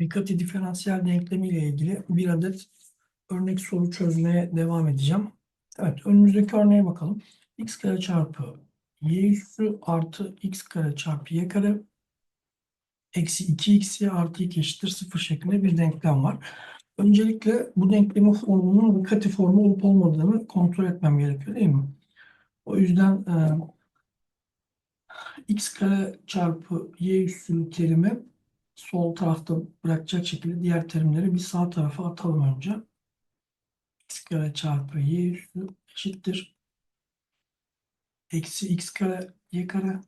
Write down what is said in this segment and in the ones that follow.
Riccati diferansiyel denklemi ile ilgili bir adet örnek soru çözmeye devam edeceğim. Evet, önümüzdeki örneğe bakalım. x kare çarpı y üssü artı x kare çarpı y kare eksi 2xy artı 2 eşittir 0 şeklinde bir denklem var. Öncelikle bu denklemin formunun Riccati formu olup olmadığını kontrol etmem gerekiyor değil mi? O yüzden e, x kare çarpı y üssü terimi sol tarafta bırakacak şekilde diğer terimleri bir sağ tarafa atalım önce. x kare çarpı y üssü eşittir. Eksi x kare y kare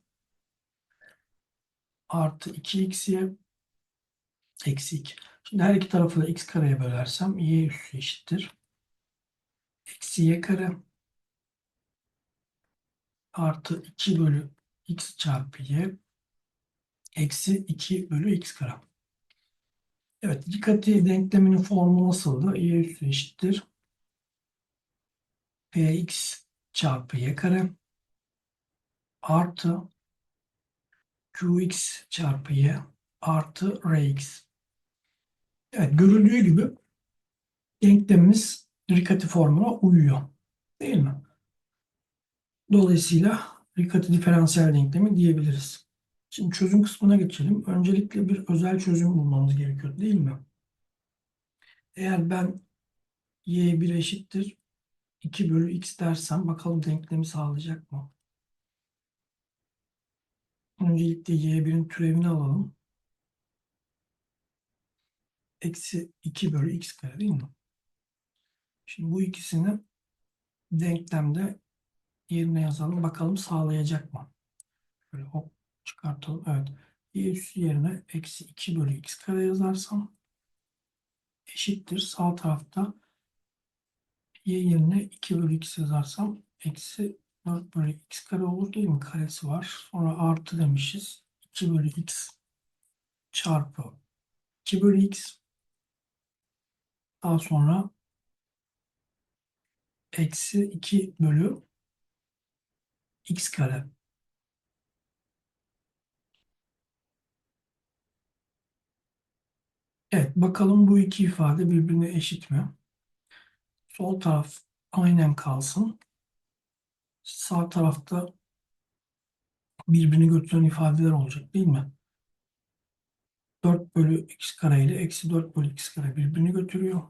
artı 2xy eksi 2. Şimdi her iki tarafı da x kareye bölersem y üssü eşittir. Eksi y kare artı 2 bölü x çarpı y eksi 2 bölü x kare. Evet, Riccati denkleminin formu nasıldı? y üssü eşittir. px çarpı y kare artı qx çarpı y artı rx. Evet, görüldüğü gibi denklemimiz Riccati formuna uyuyor. Değil mi? Dolayısıyla Riccati diferansiyel denklemi diyebiliriz. Şimdi çözüm kısmına geçelim. Öncelikle bir özel çözüm bulmamız gerekiyor değil mi? Eğer ben y1 eşittir 2 bölü x dersem bakalım denklemi sağlayacak mı? Öncelikle y1'in türevini alalım. Eksi 2 bölü x kare değil mi? Şimdi bu ikisini denklemde yerine yazalım. Bakalım sağlayacak mı? Böyle hop çıkartalım. Evet. Y üssü yerine eksi 2 bölü x kare yazarsam eşittir. Sağ tarafta y yerine 2 bölü x yazarsam eksi 4 bölü x kare olur değil mi? Karesi var. Sonra artı demişiz. 2 bölü x çarpı 2 bölü x daha sonra eksi 2 bölü x kare. Evet, bakalım bu iki ifade birbirine eşit mi? Sol taraf aynen kalsın. Sağ tarafta birbirini götüren ifadeler olacak değil mi? 4 bölü x kare ile eksi 4 bölü x kare birbirini götürüyor.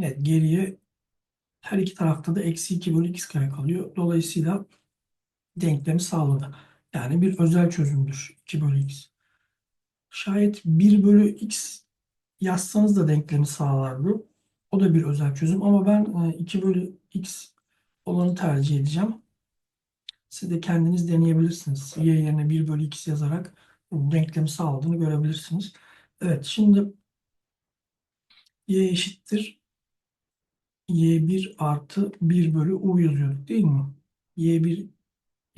Evet, geriye her iki tarafta da eksi 2 bölü x kare kalıyor. Dolayısıyla denklemi sağladı. Yani bir özel çözümdür 2 bölü x. Şayet 1 bölü x yazsanız da denklemi sağlardı. O da bir özel çözüm ama ben 2 bölü x olanı tercih edeceğim. Siz de kendiniz deneyebilirsiniz. Y yerine 1 bölü x yazarak denklemi sağladığını görebilirsiniz. Evet şimdi y eşittir y1 artı 1 bölü u yazıyorduk değil mi? y1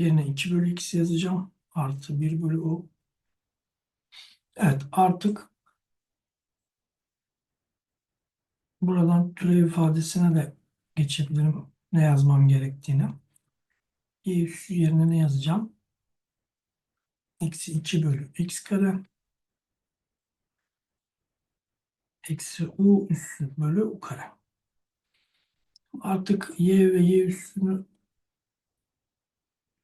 yerine 2 bölü x yazacağım. Artı 1 bölü u. Evet artık buradan türev ifadesine de geçebilirim ne yazmam gerektiğini. y üssü yerine ne yazacağım? Eksi 2 bölü x kare eksi u üssü bölü u kare. Artık y ve y üssünü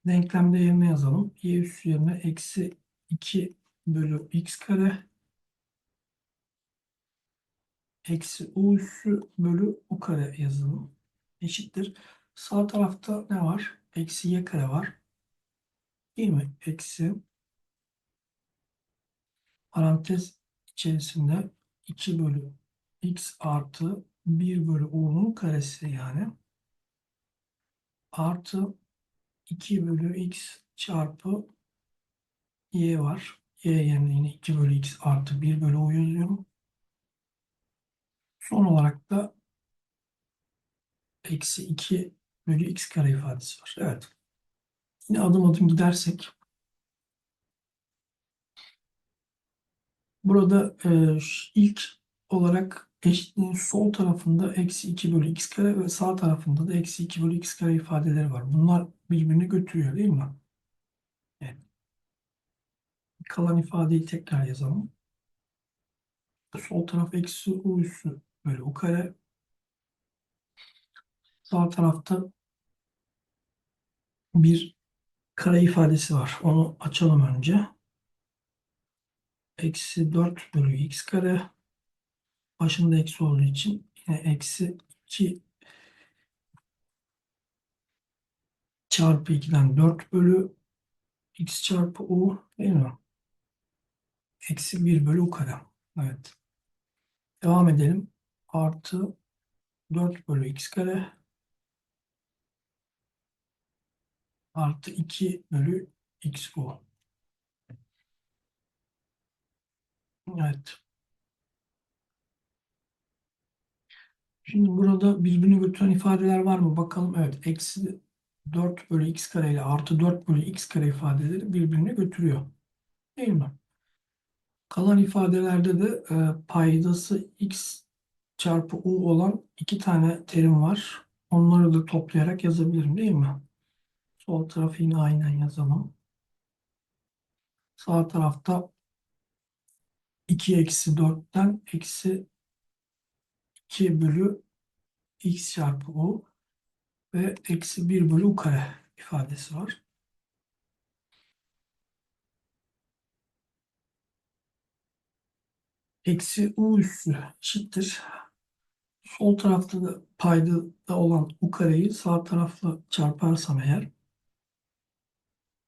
denklemde yerine yazalım. y üssü yerine eksi 2 bölü x kare eksi u üssü bölü u kare yazalım. Eşittir. Sağ tarafta ne var? Eksi y kare var. Değil mi? Eksi parantez içerisinde 2 bölü x artı 1 bölü u'nun karesi yani. Artı 2 bölü x çarpı y var. y yerine yine 2 bölü x artı 1 bölü u yazıyorum. Son olarak da eksi 2 bölü x kare ifadesi var. Evet. Yine adım adım gidersek burada e, ilk olarak eşitliğin sol tarafında eksi 2 bölü x kare ve sağ tarafında da eksi 2 bölü x kare ifadeleri var. Bunlar birbirini götürüyor değil mi? Evet. Kalan ifadeyi tekrar yazalım. Sol taraf eksi u üssü bölü u kare. Sağ tarafta bir kare ifadesi var. Onu açalım önce. Eksi 4 bölü x kare. Başında eksi olduğu için yine eksi 2 çarpı 2'den 4 bölü x çarpı u değil mi? Eksi 1 bölü u kare. Evet. Devam edelim. Artı 4 bölü x kare artı 2 bölü x u. Evet. Şimdi burada birbirini götüren ifadeler var mı? Bakalım. Evet. Eksi 4 bölü x kare ile artı 4 bölü x kare ifadeleri birbirini götürüyor. Değil mi? Kalan ifadelerde de e, paydası x çarpı u olan iki tane terim var. Onları da toplayarak yazabilirim değil mi? Sol tarafı yine aynen yazalım. Sağ tarafta 2 eksi 4'ten eksi 2 bölü x çarpı u ve eksi 1 bölü u kare ifadesi var. Eksi u üssü eşittir. Sol tarafta da payda olan u kareyi sağ tarafla çarparsam eğer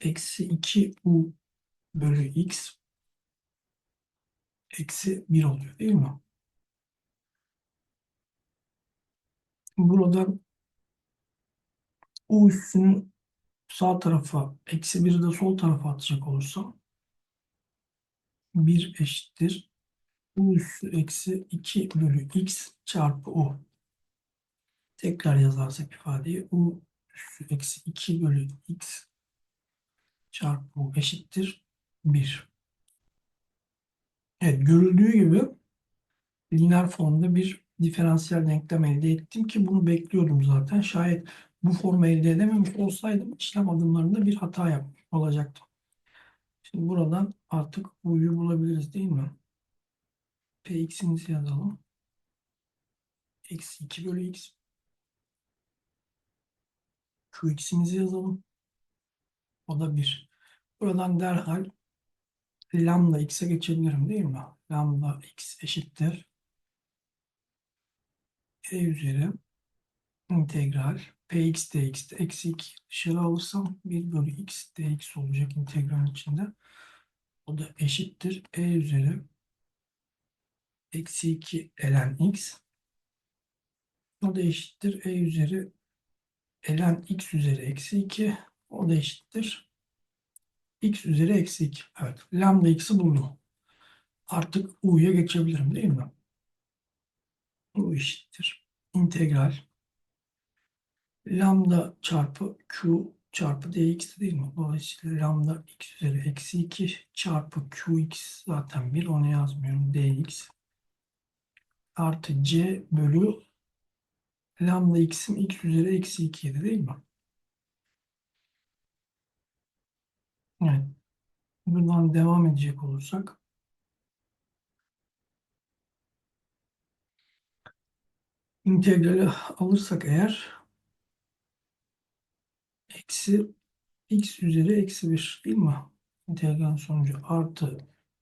eksi 2 u bölü x eksi 1 oluyor değil mi? Buradan u üssünü sağ tarafa eksi 1'i de sol tarafa atacak olursam 1 eşittir u üssü eksi 2 bölü x çarpı u. Tekrar yazarsak ifadeyi u üssü eksi 2 bölü x çarpı u eşittir 1. Evet görüldüğü gibi lineer formda bir diferansiyel denklem elde ettim ki bunu bekliyordum zaten. Şayet bu formu elde edememiş olsaydım işlem adımlarında bir hata yapmış olacaktım. Şimdi buradan artık u'yu bulabiliriz değil mi? Px'imizi yazalım. Eksi 2 bölü x. Qx'imizi yazalım. O da 1. Buradan derhal lambda x'e geçebilirim değil mi? Lambda x eşittir. E üzeri integral px dx eksi 2 dışarı alırsam 1 bölü x dx olacak integralin içinde. O da eşittir. E üzeri eksi 2 ln x. O da eşittir. E üzeri ln x üzeri eksi 2. O da eşittir. x üzeri eksi 2. Evet. Lambda x'i buldum. Artık u'ya geçebilirim değil mi? U eşittir. İntegral lambda çarpı q çarpı dx değil mi? Dolayısıyla lambda x üzeri eksi 2 çarpı qx zaten 1 onu yazmıyorum. dx artı c bölü lambda x'in x üzeri eksi 2 idi değil mi? Evet. Buradan devam edecek olursak integrali alırsak eğer eksi x üzeri eksi 1 değil mi? İntegral sonucu artı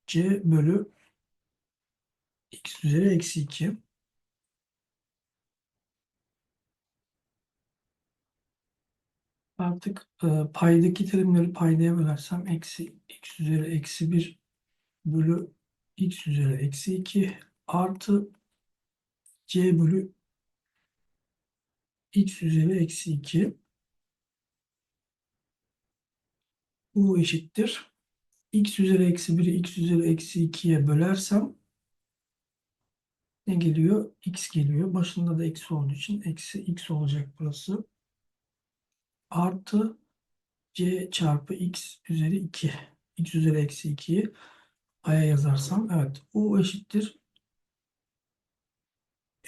c bölü x üzeri eksi 2. Artık e, paydaki terimleri paydaya bölersem eksi x üzeri eksi 1 bölü x üzeri eksi 2 artı c bölü x üzeri eksi 2 u eşittir. x üzeri eksi 1'i x üzeri eksi 2'ye bölersem ne geliyor? x geliyor. Başında da eksi olduğu için eksi x olacak burası. Artı c çarpı x üzeri 2. x üzeri eksi 2'yi a'ya yazarsam evet u eşittir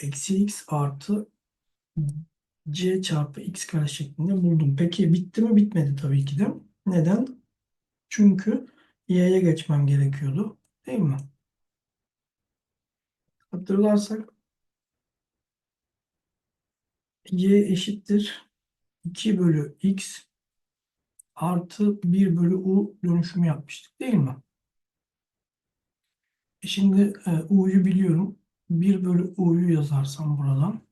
eksi x artı c çarpı x kare şeklinde buldum. Peki bitti mi? Bitmedi tabii ki de. Neden? Çünkü y'ye geçmem gerekiyordu. Değil mi? Hatırlarsak y eşittir 2 bölü x artı 1 bölü u dönüşümü yapmıştık değil mi? E Şimdi e, u'yu biliyorum. 1 bölü u'yu yazarsam buradan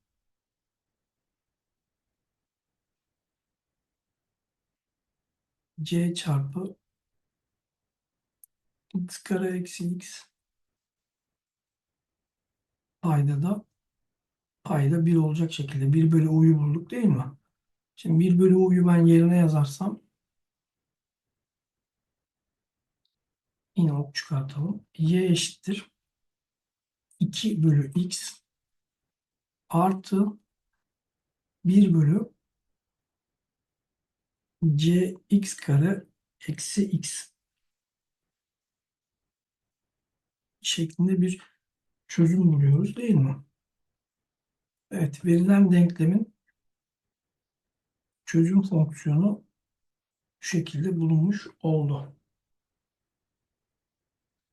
c çarpı x kare eksi x payda da payda 1 olacak şekilde 1 bölü u'yu bulduk değil mi? Şimdi 1 bölü u'yu ben yerine yazarsam yine ok çıkartalım. y eşittir 2 bölü x artı 1 bölü c x kare eksi x şeklinde bir çözüm buluyoruz değil mi? Evet, verilen denklemin çözüm fonksiyonu şekilde bulunmuş oldu.